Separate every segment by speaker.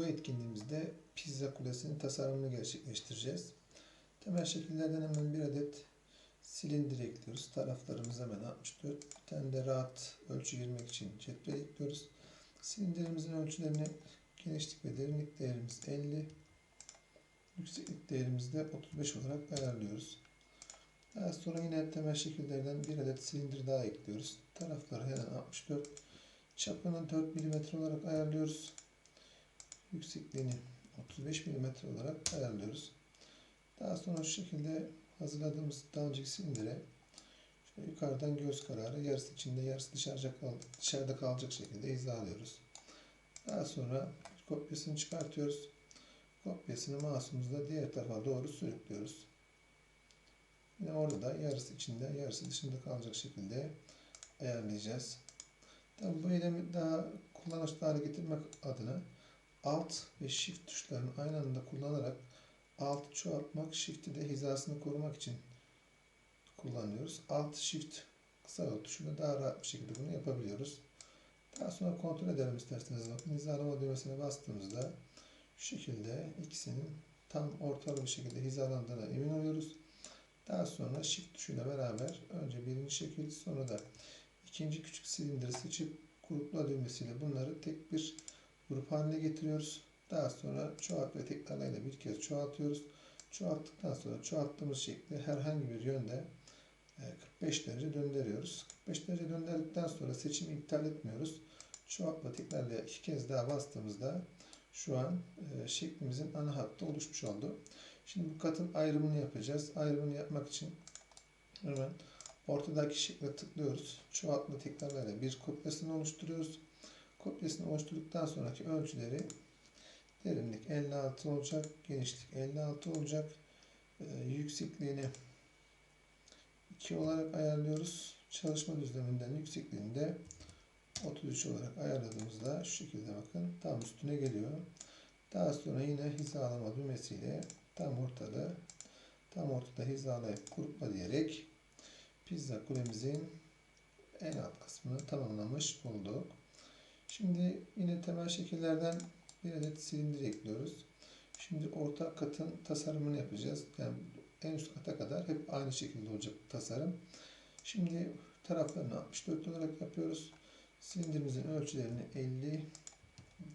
Speaker 1: Bu etkinliğimizde pizza kulesinin tasarımını gerçekleştireceğiz. Temel şekillerden hemen bir adet silindir ekliyoruz. Taraflarımız hemen 64. Bir tane de rahat ölçü girmek için cetvel ekliyoruz. Silindirimizin ölçülerini genişlik ve derinlik değerimiz 50. Yükseklik değerimizi de 35 olarak ayarlıyoruz. Daha sonra yine temel şekillerden bir adet silindir daha ekliyoruz. Tarafları hemen 64. Çapını 4 mm olarak ayarlıyoruz. Yüksekliğini 35 mm olarak ayarlıyoruz. Daha sonra şu şekilde hazırladığımız daha önceki silindire şöyle yukarıdan göz kararı yarısı içinde yarısı dışarıda, kal dışarıda kalacak şekilde hizalıyoruz. Daha sonra kopyasını çıkartıyoruz. Kopyasını mouse'umuzla diğer tarafa doğru sürüklüyoruz. Yine orada da yarısı içinde yarısı dışında kalacak şekilde ayarlayacağız. Tabi bu eylemi daha kullanışlı hale getirmek adına Alt ve Shift tuşlarını aynı anda kullanarak Alt çoğaltmak, Shift'i de hizasını korumak için kullanıyoruz. Alt Shift kısa yol tuşuyla daha rahat bir şekilde bunu yapabiliyoruz. Daha sonra kontrol edelim isterseniz. Bakın hizalama düğmesine bastığımızda şu şekilde ikisinin tam ortalı bir şekilde hizalandığına emin oluyoruz. Daha sonra Shift tuşuyla beraber önce birinci şekil sonra da ikinci küçük silindiri seçip grupla düğmesiyle bunları tek bir grup haline getiriyoruz. Daha sonra çoğalt ve tekrarlayla bir kez çoğaltıyoruz. Çoğalttıktan sonra çoğalttığımız şekli herhangi bir yönde 45 derece döndürüyoruz. 45 derece döndürdükten sonra seçimi iptal etmiyoruz. Çoğaltma tekrarla iki kez daha bastığımızda şu an şeklimizin ana hattı oluşmuş oldu. Şimdi bu katın ayrımını yapacağız. Ayrımını yapmak için hemen ortadaki şekle tıklıyoruz. Çoğaltma tekrarlarla bir kopyasını oluşturuyoruz. Kopyasını oluşturduktan sonraki ölçüleri derinlik 56 olacak, genişlik 56 olacak, ee, yüksekliğini 2 olarak ayarlıyoruz. Çalışma düzleminden yüksekliğini de 33 olarak ayarladığımızda şu şekilde bakın tam üstüne geliyor. Daha sonra yine hizalama düğmesiyle tam ortada tam ortada hizalayıp grupla diyerek pizza kulemizin en alt kısmını tamamlamış olduk. Şimdi yine temel şekillerden bir adet silindir ekliyoruz. Şimdi orta katın tasarımını yapacağız. Yani en üst kata kadar hep aynı şekilde olacak tasarım. Şimdi taraflarını 64 olarak yapıyoruz. Silindirimizin ölçülerini 50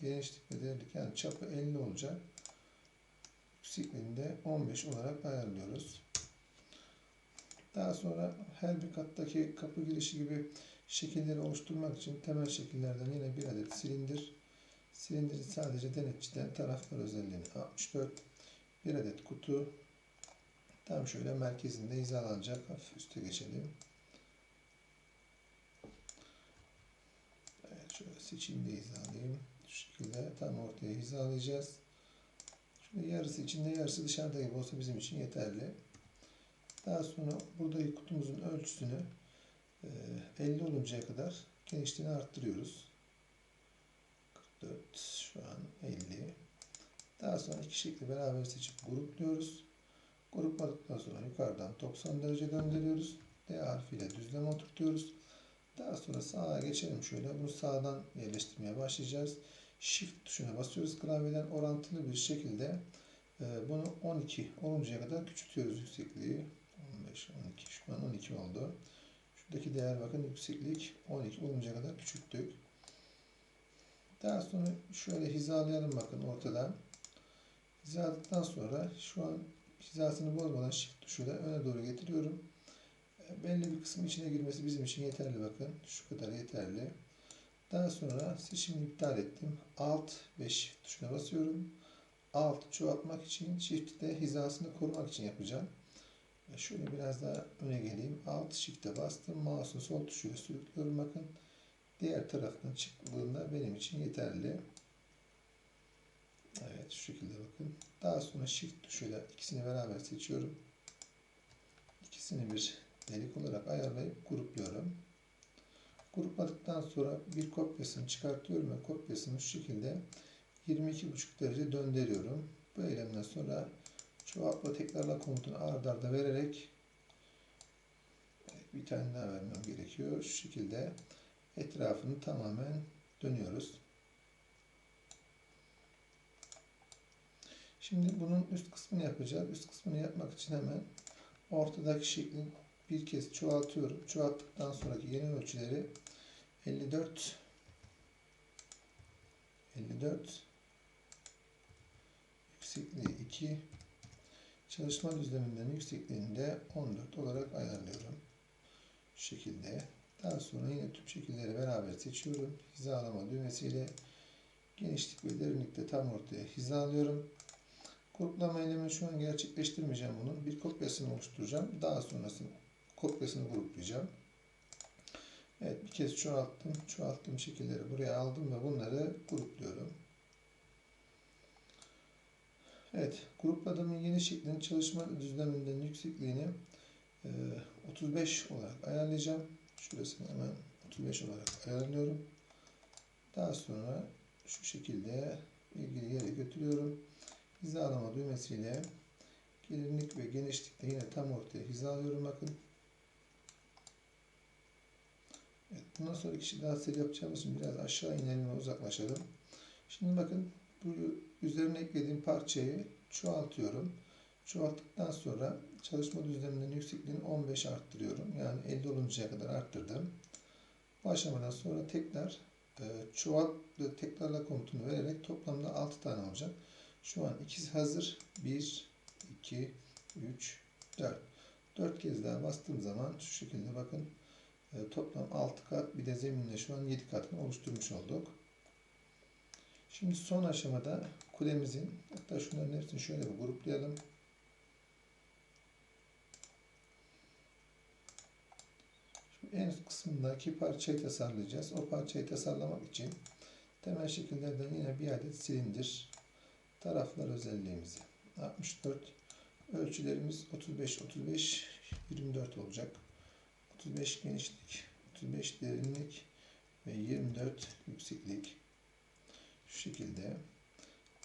Speaker 1: genişlik ve derinlik yani çapı 50 olacak. Yüksekliğini de 15 olarak ayarlıyoruz. Daha sonra her bir kattaki kapı girişi gibi şekilleri oluşturmak için temel şekillerden yine bir adet silindir. Silindirin sadece denetçiden taraflar özelliğini 64. Bir adet kutu. Tam şöyle merkezinde hizalanacak. Hafif üste geçelim. Evet şöyle seçeyim de hizalayayım. Şu şekilde tam ortaya hizalayacağız. Şöyle yarısı içinde yarısı dışarıda gibi olsa bizim için yeterli. Daha sonra buradaki kutumuzun ölçüsünü 50 oluncaya kadar genişliğini arttırıyoruz. 44 şu an 50. Daha sonra iki şekli beraber seçip grupluyoruz. Grupladıktan sonra yukarıdan 90 derece döndürüyoruz. D harfiyle düzleme oturtuyoruz. Daha sonra sağa geçelim şöyle. Bunu sağdan yerleştirmeye başlayacağız. Shift tuşuna basıyoruz klavyeden orantılı bir şekilde bunu 12 oluncaya kadar küçültüyoruz yüksekliği. 15, 12. Şu an 12 oldu. Şuradaki değer bakın yükseklik 12 oluncaya kadar küçülttük. Daha sonra şöyle hizalayalım bakın ortadan. Hizaladıktan sonra şu an hizasını bozmadan shift tuşuyla öne doğru getiriyorum. Belli bir kısım içine girmesi bizim için yeterli bakın. Şu kadar yeterli. Daha sonra seçimi iptal ettim. Alt ve shift tuşuna basıyorum. Alt çoğaltmak için shift'te hizasını korumak için yapacağım. Şöyle biraz daha öne geleyim. Alt shift'e bastım. Mouse'un sol tuşuyla sürüklüyorum bakın. Diğer taraftan çıktığında benim için yeterli. Evet şu şekilde bakın. Daha sonra shift tuşuyla ikisini beraber seçiyorum. İkisini bir delik olarak ayarlayıp grupluyorum. Grupladıktan sonra bir kopyasını çıkartıyorum ve kopyasını şu şekilde 22,5 derece döndürüyorum. Bu eylemden sonra çoğaltma tekrarla komutunu ard arda vererek bir tane daha vermem gerekiyor. Şu şekilde etrafını tamamen dönüyoruz. Şimdi bunun üst kısmını yapacağız. Üst kısmını yapmak için hemen ortadaki şekli bir kez çoğaltıyorum. Çoğalttıktan sonraki yeni ölçüleri 54 54 yüksekliği 2 çalışma düzleminden yüksekliğini de 14 olarak ayarlıyorum. Şu şekilde. Daha sonra yine tüm şekilleri beraber seçiyorum. Hizalama düğmesiyle genişlik ve derinlikte tam ortaya hizalıyorum. Gruplama eylemini şu an gerçekleştirmeyeceğim bunun. Bir kopyasını oluşturacağım. Daha sonrasında kopyasını gruplayacağım. Evet bir kez çoğalttım. Çoğalttığım şekilleri buraya aldım ve bunları grupluyorum. Evet grupladığım yeni şeklin çalışma düzleminden yüksekliğini e, 35 olarak ayarlayacağım. Şurasını hemen 35 olarak ayarlıyorum. Daha sonra şu şekilde ilgili yere götürüyorum. Hizalama düğmesiyle gelinlik ve genişlikte yine tam ortaya hizalıyorum bakın. Evet, bundan sonra kişi daha seri yapacağımız için biraz aşağı inelim ve uzaklaşalım. Şimdi bakın üzerine eklediğim parçayı çoğaltıyorum. Çoğalttıktan sonra çalışma düzleminden yüksekliğini 15 arttırıyorum. Yani 50 oluncaya kadar arttırdım. Bu aşamadan sonra tekrar e, çoğalt ve tekrarla komutunu vererek toplamda 6 tane olacak. Şu an ikisi hazır. 1, 2, 3, 4. 4 kez daha bastığım zaman şu şekilde bakın e, toplam 6 kat bir de zeminle şu an 7 katını oluşturmuş olduk. Şimdi son aşamada kulemizin hatta şunların hepsini şöyle bir gruplayalım. Şimdi en üst kısmındaki parçayı tasarlayacağız. O parçayı tasarlamak için temel şekillerden yine bir adet silindir taraflar özelliğimizi 64 ölçülerimiz 35 35 24 olacak. 35 genişlik, 35 derinlik ve 24 yükseklik. Şu şekilde.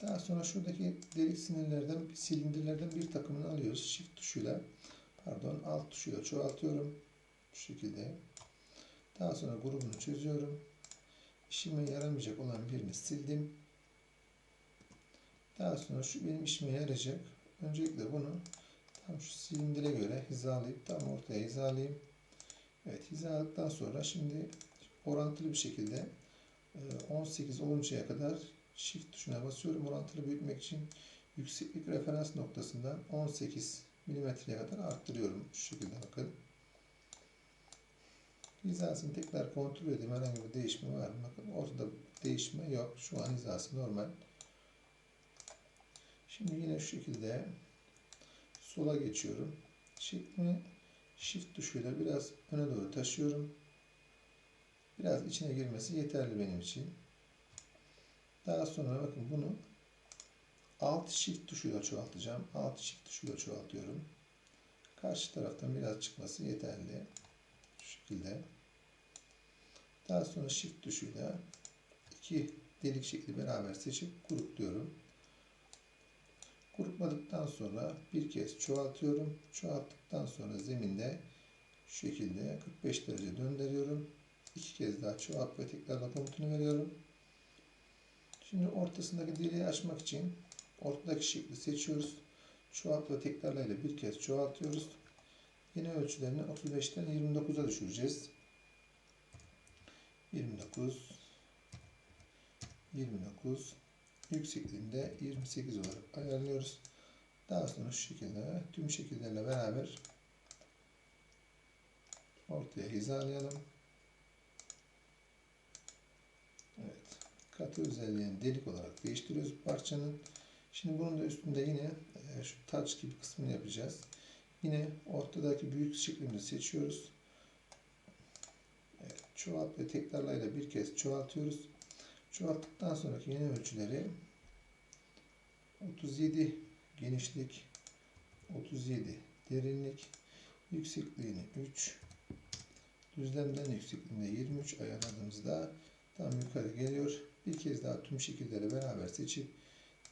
Speaker 1: Daha sonra şuradaki delik sinirlerden, silindirlerden bir takımını alıyoruz. Shift tuşuyla, pardon alt tuşuyla çoğaltıyorum. Şu şekilde. Daha sonra grubunu çözüyorum. İşime yaramayacak olan birini sildim. Daha sonra şu benim işime yarayacak. Öncelikle bunu tam şu silindire göre hizalayıp tam ortaya hizalayayım. Evet hizaladıktan sonra şimdi orantılı bir şekilde 18 oluncaya kadar Shift tuşuna basıyorum. Orantılı büyütmek için yükseklik referans noktasından 18 milimetreye kadar arttırıyorum. Şu şekilde bakın. Hizasını tekrar kontrol edeyim. Herhangi bir değişme var mı? Bakın ortada değişme yok. Şu an hizası normal. Şimdi yine şu şekilde sola geçiyorum. Şeklimi Shift tuşuyla biraz öne doğru taşıyorum. Biraz içine girmesi yeterli benim için. Daha sonra bakın bunu Alt Shift tuşuyla çoğaltacağım. Alt Shift tuşuyla çoğaltıyorum. Karşı taraftan biraz çıkması yeterli. Şu şekilde. Daha sonra Shift tuşuyla iki delik şekli beraber seçip grupluyorum. Grupladıktan sonra bir kez çoğaltıyorum. Çoğalttıktan sonra zeminde şu şekilde 45 derece döndürüyorum. İki kez daha çoğalt ve tekrarla komutunu veriyorum. Şimdi ortasındaki deliği açmak için ortadaki şekli seçiyoruz. Çoğalt ve tekrarlayla bir kez çoğaltıyoruz. Yeni ölçülerini 35'ten 29'a düşüreceğiz. 29 29 yüksekliğinde 28 olarak ayarlıyoruz. Daha sonra şu şekilde tüm şekillerle beraber ortaya hizalayalım. Evet. Katı özelliğini delik olarak değiştiriyoruz parçanın. Şimdi bunun da üstünde yine e, şu touch gibi kısmını yapacağız. Yine ortadaki büyük şeklimizi seçiyoruz. Evet, çoğalt ve tekrarlayla bir kez çoğaltıyoruz. Çoğalttıktan sonraki yeni ölçüleri 37 genişlik 37 derinlik yüksekliğini 3 düzlemden yüksekliğinde 23 ayarladığımızda tam yukarı geliyor. Bir kez daha tüm şekilleri beraber seçip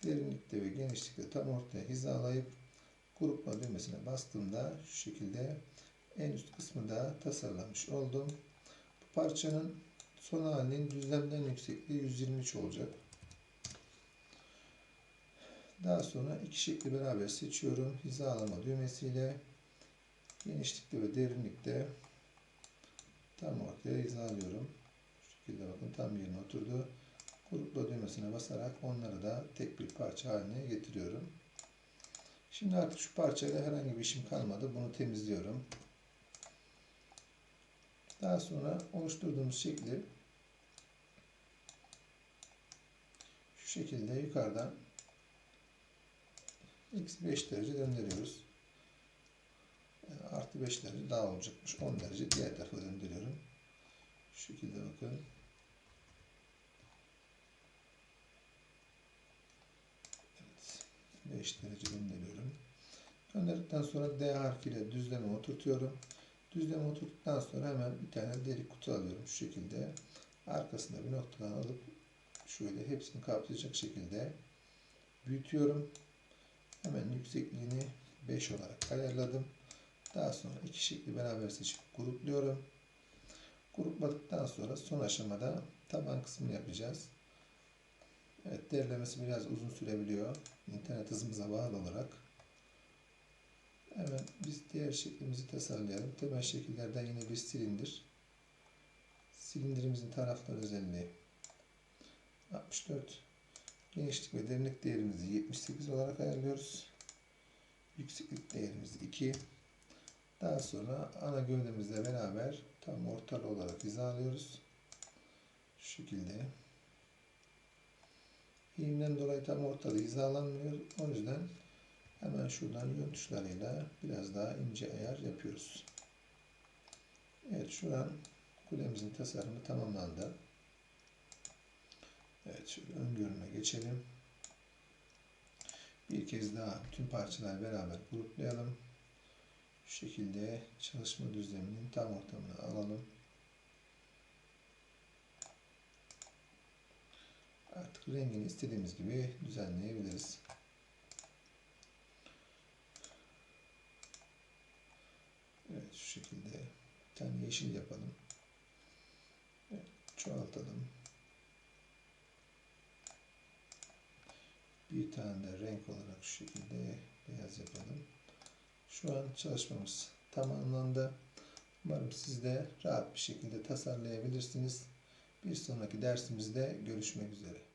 Speaker 1: derinlikte ve genişlikte tam ortaya hizalayıp grupla düğmesine bastığımda şu şekilde en üst kısmı da tasarlamış oldum. Bu parçanın son halinin düzlemden yüksekliği 123 olacak. Daha sonra iki şekli beraber seçiyorum. Hizalama düğmesiyle genişlikte ve derinlikte tam ortaya hizalıyorum. Şu şekilde bakın tam yerine oturdu. Grupla düğmesine basarak onları da tek bir parça haline getiriyorum. Şimdi artık şu parçayla herhangi bir işim kalmadı. Bunu temizliyorum. Daha sonra oluşturduğumuz şekli şu şekilde yukarıdan x 5 derece döndürüyoruz. Yani artı 5 derece daha olacakmış. 10 derece diğer tarafa döndürüyorum. Şu şekilde bakın. 5 derece döndürüyorum. Gönderdikten sonra D harfiyle düzleme oturtuyorum. Düzleme oturttuktan sonra hemen bir tane delik kutu alıyorum şu şekilde. Arkasında bir noktadan alıp şöyle hepsini kaplayacak şekilde büyütüyorum. Hemen yüksekliğini 5 olarak ayarladım. Daha sonra iki şekli beraber seçip grupluyorum. Grupladıktan sonra son aşamada taban kısmını yapacağız. Evet derlemesi biraz uzun sürebiliyor. İnternet hızımıza bağlı olarak. Hemen biz diğer şeklimizi tasarlayalım. Temel şekillerden yine bir silindir. Silindirimizin tarafları özelliği 64. Genişlik ve derinlik değerimizi 78 olarak ayarlıyoruz. Yükseklik değerimizi 2. Daha sonra ana gövdemizle beraber tam ortalı olarak hizalıyoruz. Şu şekilde. İğimden dolayı tam ortalı hizalanmıyor. O yüzden hemen şuradan yön tuşlarıyla biraz daha ince ayar yapıyoruz. Evet şu an kulemizin tasarımı tamamlandı. Evet şöyle ön görüne geçelim. Bir kez daha tüm parçalar beraber gruplayalım. Şu şekilde çalışma düzleminin tam ortamını alalım. Artık rengini istediğimiz gibi düzenleyebiliriz. Evet şu şekilde bir tane yeşil yapalım. Evet, çoğaltalım. Bir tane de renk olarak şu şekilde beyaz yapalım. Şu an çalışmamız tamamlandı. Umarım siz de rahat bir şekilde tasarlayabilirsiniz. Bir sonraki dersimizde görüşmek üzere.